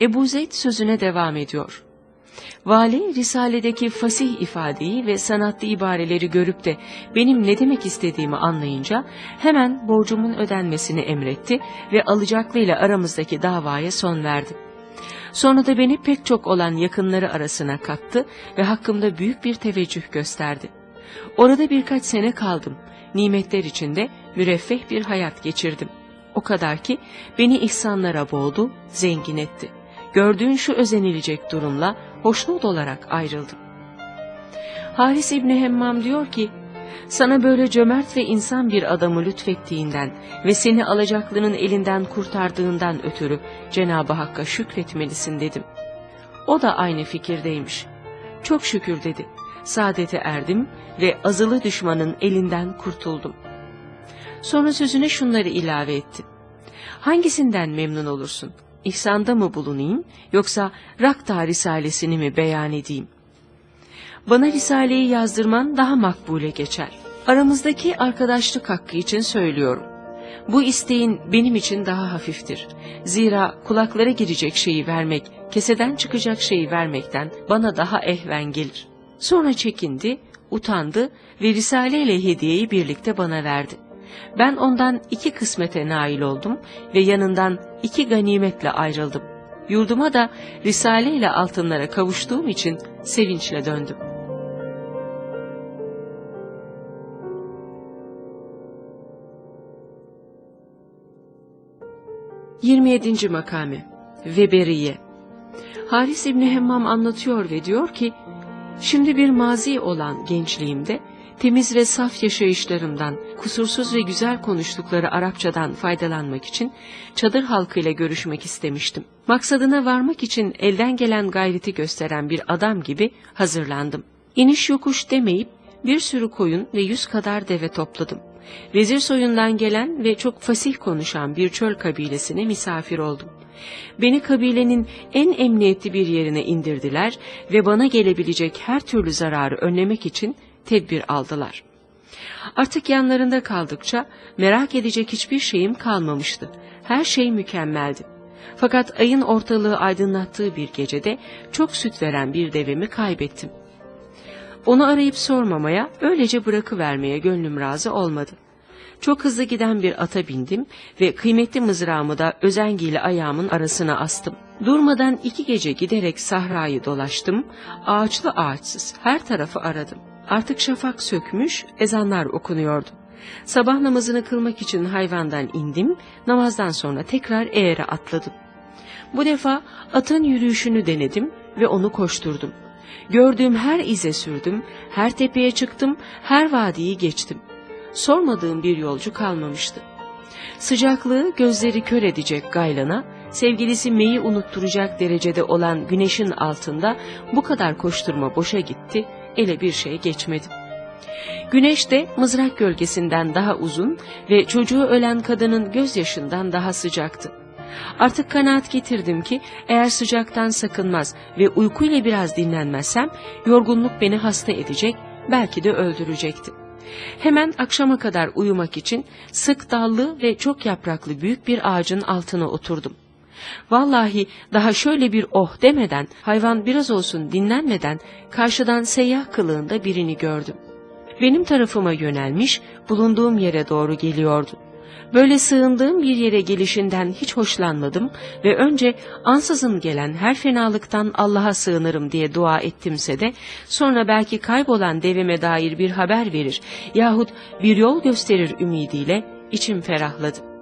Ebu Zeyd sözüne devam ediyor. Vali, Risale'deki fasih ifadeyi ve sanatlı ibareleri görüp de benim ne demek istediğimi anlayınca hemen borcumun ödenmesini emretti ve alacaklıyla aramızdaki davaya son verdi. Sonra da beni pek çok olan yakınları arasına kattı ve hakkımda büyük bir teveccüh gösterdi. Orada birkaç sene kaldım. Nimetler içinde müreffeh bir hayat geçirdim. O kadar ki beni ihsanlara boğdu, zengin etti. Gördüğün şu özenilecek durumla hoşnut olarak ayrıldım. Haris İbni Hemmam diyor ki, sana böyle cömert ve insan bir adamı lütfettiğinden ve seni alacaklının elinden kurtardığından ötürü Cenab-ı Hakk'a şükretmelisin dedim. O da aynı fikirdeymiş. Çok şükür dedi. Saadete erdim ve azılı düşmanın elinden kurtuldum. Sonra sözüne şunları ilave etti. Hangisinden memnun olursun? İhsanda mı bulunayım yoksa Rakta Risalesini mi beyan edeyim? Bana Risale'yi yazdırman daha makbule geçer. Aramızdaki arkadaşlık hakkı için söylüyorum. Bu isteğin benim için daha hafiftir. Zira kulaklara girecek şeyi vermek, keseden çıkacak şeyi vermekten bana daha ehven gelir. Sonra çekindi, utandı ve Risale ile hediyeyi birlikte bana verdi. Ben ondan iki kısmete nail oldum ve yanından iki ganimetle ayrıldım. Yurduma da Risale ile altınlara kavuştuğum için sevinçle döndüm. 27. makame Veberiye Haris İbni Hemmam anlatıyor ve diyor ki, Şimdi bir mazi olan gençliğimde, temiz ve saf yaşayışlarımdan, kusursuz ve güzel konuştukları Arapçadan faydalanmak için çadır halkıyla görüşmek istemiştim. Maksadına varmak için elden gelen gayreti gösteren bir adam gibi hazırlandım. İniş yokuş demeyip bir sürü koyun ve yüz kadar deve topladım. Vezir soyundan gelen ve çok fasih konuşan bir çöl kabilesine misafir oldum. Beni kabilenin en emniyetli bir yerine indirdiler ve bana gelebilecek her türlü zararı önlemek için tedbir aldılar. Artık yanlarında kaldıkça merak edecek hiçbir şeyim kalmamıştı. Her şey mükemmeldi. Fakat ayın ortalığı aydınlattığı bir gecede çok süt veren bir devemi kaybettim. Onu arayıp sormamaya, öylece bırakıvermeye gönlüm razı olmadı. Çok hızlı giden bir ata bindim ve kıymetli mızrağımı da özengiyle ayağımın arasına astım. Durmadan iki gece giderek sahrayı dolaştım, ağaçlı ağaçsız her tarafı aradım. Artık şafak sökmüş, ezanlar okunuyordu. Sabah namazını kılmak için hayvandan indim, namazdan sonra tekrar eğere atladım. Bu defa atın yürüyüşünü denedim ve onu koşturdum. Gördüğüm her ize sürdüm, her tepeye çıktım, her vadiyi geçtim. Sormadığım bir yolcu kalmamıştı. Sıcaklığı gözleri kör edecek gaylana, sevgilisi Meyi unutturacak derecede olan güneşin altında bu kadar koşturma boşa gitti, ele bir şey geçmedim. Güneş de mızrak gölgesinden daha uzun ve çocuğu ölen kadının gözyaşından daha sıcaktı. Artık kanaat getirdim ki eğer sıcaktan sakınmaz ve uykuyla biraz dinlenmezsem yorgunluk beni hasta edecek, belki de öldürecekti. Hemen akşama kadar uyumak için sık dallı ve çok yapraklı büyük bir ağacın altına oturdum. Vallahi daha şöyle bir oh demeden, hayvan biraz olsun dinlenmeden karşıdan seyyah kılığında birini gördüm. Benim tarafıma yönelmiş, bulunduğum yere doğru geliyordu. Böyle sığındığım bir yere gelişinden hiç hoşlanmadım ve önce ansızın gelen her fenalıktan Allah'a sığınırım diye dua ettimse de sonra belki kaybolan devime dair bir haber verir yahut bir yol gösterir ümidiyle içim ferahladı.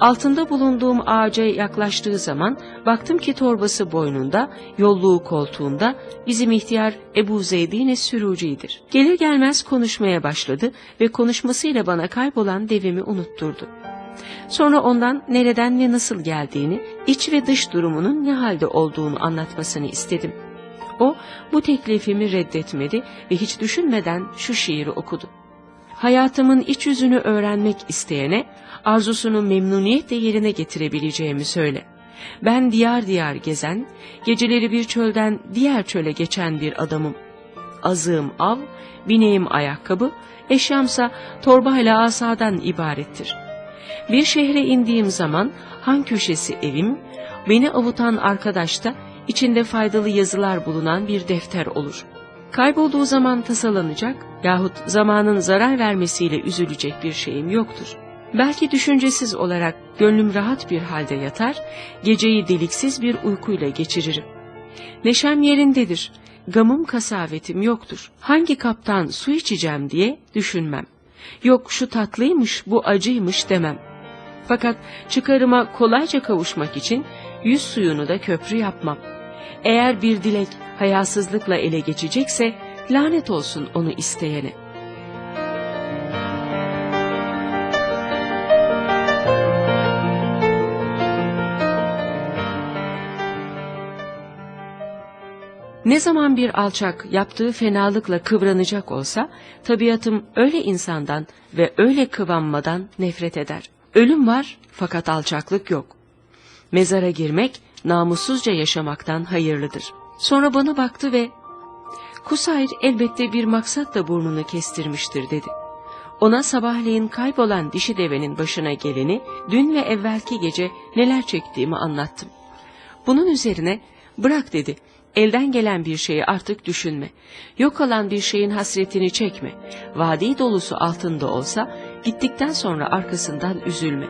Altında bulunduğum ağaca yaklaştığı zaman baktım ki torbası boynunda, yolluğu koltuğunda bizim ihtiyar Ebu Zeydine sürücüydür. Gelir gelmez konuşmaya başladı ve konuşmasıyla bana kaybolan devimi unutturdu. Sonra ondan nereden ve nasıl geldiğini, iç ve dış durumunun ne halde olduğunu anlatmasını istedim. O bu teklifimi reddetmedi ve hiç düşünmeden şu şiiri okudu. Hayatımın iç yüzünü öğrenmek isteyene arzusunu memnuniyetle yerine getirebileceğimi söyle. Ben diyar diyar gezen, geceleri bir çölden diğer çöle geçen bir adamım. Azığım av, bineğim ayakkabı, eşyamsa torbayla asadan ibarettir. Bir şehre indiğim zaman han köşesi evim, beni avutan arkadaş da içinde faydalı yazılar bulunan bir defter olur. Kaybolduğu zaman tasalanacak yahut zamanın zarar vermesiyle üzülecek bir şeyim yoktur. Belki düşüncesiz olarak gönlüm rahat bir halde yatar, geceyi deliksiz bir uykuyla geçiririm. Neşem yerindedir, gamım kasavetim yoktur. Hangi kaptan su içeceğim diye düşünmem. Yok şu tatlıymış, bu acıymış demem. Fakat çıkarıma kolayca kavuşmak için yüz suyunu da köprü yapmam. Eğer bir dilek hayasızlıkla ele geçecekse lanet olsun onu isteyene. Ne zaman bir alçak yaptığı fenalıkla kıvranacak olsa, tabiatım öyle insandan ve öyle kıvanmadan nefret eder. Ölüm var fakat alçaklık yok. Mezara girmek namussuzca yaşamaktan hayırlıdır. Sonra bana baktı ve Kusayr elbette bir maksatla burnunu kestirmiştir dedi. Ona sabahleyin kaybolan dişi devenin başına geleni dün ve evvelki gece neler çektiğimi anlattım. Bunun üzerine bırak dedi elden gelen bir şeyi artık düşünme. Yok olan bir şeyin hasretini çekme. Vadi dolusu altında olsa gittikten sonra arkasından üzülme.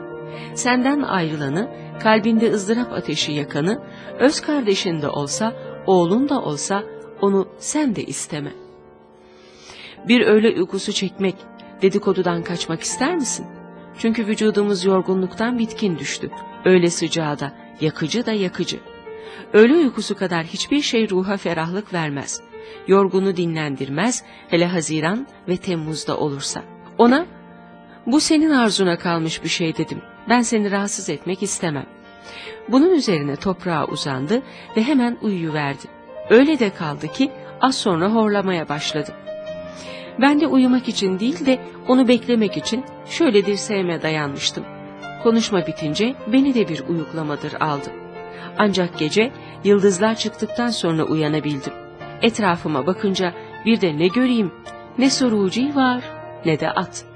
Senden ayrılanı, kalbinde ızdırap ateşi yakanı, öz kardeşin de olsa, oğlun da olsa onu sen de isteme. Bir öğle uykusu çekmek, dedikodudan kaçmak ister misin? Çünkü vücudumuz yorgunluktan bitkin düştü. Öyle sıcağı da, yakıcı da yakıcı. Öğle uykusu kadar hiçbir şey ruha ferahlık vermez. Yorgunu dinlendirmez, hele Haziran ve Temmuz'da olursa. Ona, bu senin arzuna kalmış bir şey dedim. Ben seni rahatsız etmek istemem. Bunun üzerine toprağa uzandı ve hemen uyuyuverdi. Öyle de kaldı ki az sonra horlamaya başladı. Ben de uyumak için değil de onu beklemek için şöyle dirseğime dayanmıştım. Konuşma bitince beni de bir uyuklamadır aldı. Ancak gece yıldızlar çıktıktan sonra uyanabildim. Etrafıma bakınca bir de ne göreyim, ne soruğucu var ne de at.